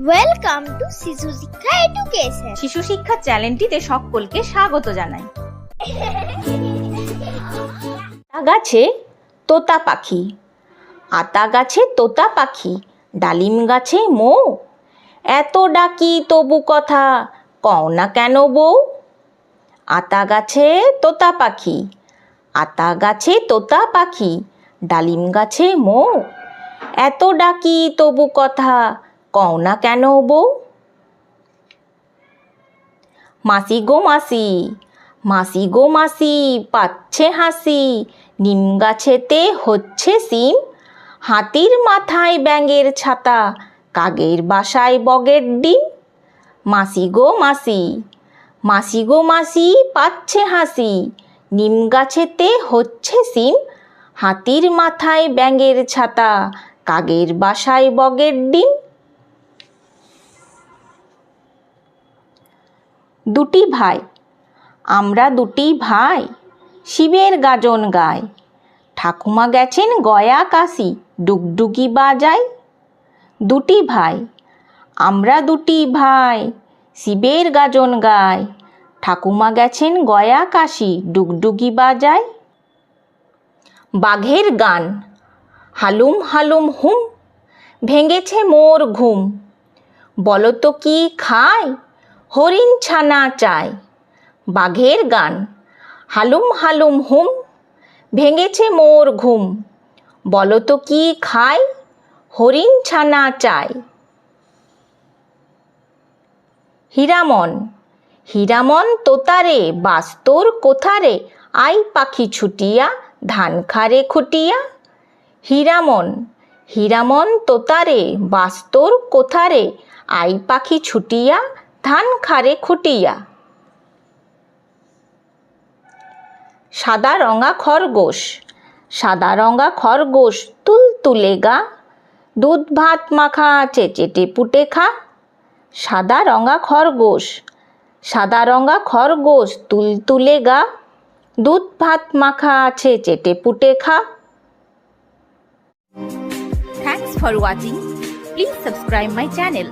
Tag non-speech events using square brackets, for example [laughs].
Welcome to শিশু শিক্ষা education শিশু শিক্ষা চ্যানেলটিতে সকলকে স্বাগত জানাই। [laughs] আতা গাছে তোতা পাখি আতা গাছে তোতা পাখি ডালিম গাছে মৌ। এত ডাকি তবু কথা কও না কেন বউ আতা গাছে তোতা পাখি আতা গাছে তোতা পাখি ডালিম গাছে মৌ। এত ডাকি তবু কথা কও না কেন বউ? মাসি গো মাসি মাসি গো মাসি, পাচ্ছে হাসি, নিম গাছেতে হচ্ছে সিম। হাতির মাথায় ব্যাঙের ছাতা, কাগের বাসায় বগের ডিম। মাসি গো মাসি মাসি গো মাসি, পাচ্ছে হাসি, নিম গাছেতে হচ্ছে সিম। হাতির মাথায় ব্যাঙের ছাতা, কাগের বাসায় বগের ডিম। দুটি ভাই। আমরা দুটি ভাই, শিবের গাজন গায় ঠাকুমা গেছেন গয়া কাশি, ডুগডুগি বাজায় দুটি ভাই, আমরা দুটি ভাই, শিবের গাজন গায় ঠাকুমা গেছেন গয়া কাশি, ডুগডুগি বাজায় বাঘের গান, হালুম হালুম হুম, ভেঙেছে মোর ঘুম। বলো তো কি খায় হরিণ ছানা চায়। বাঘের গান, হালুম হালুম হুম, ভেঙেছে মোর ঘুম। বলো তো কি খায় হরিণ ছানা চায়। হীরামন হীরামন তোতারে, বাস্তর কোথারে? আই পাখি ছুটিয়া, ধান খারে খুটিয়া। হীরামন হীরামন তোতারে, বাস্তর কোথারে? আই পাখি ছুটিয়া ধান খারে খুটিয়া। সাদা রঙা খরগোশ, সাদা রঙা খরগোশ তুল তুলে গা, দুধ ভাত মাখা আছে চেটে পুটে খা। সাদা রঙা খরগোশ, সাদা রঙা খরগোশ তুল তুলে গা, দুধ ভাত মাখা আছে চেটে পুটে খা। Thanks for watching please subscribe my channel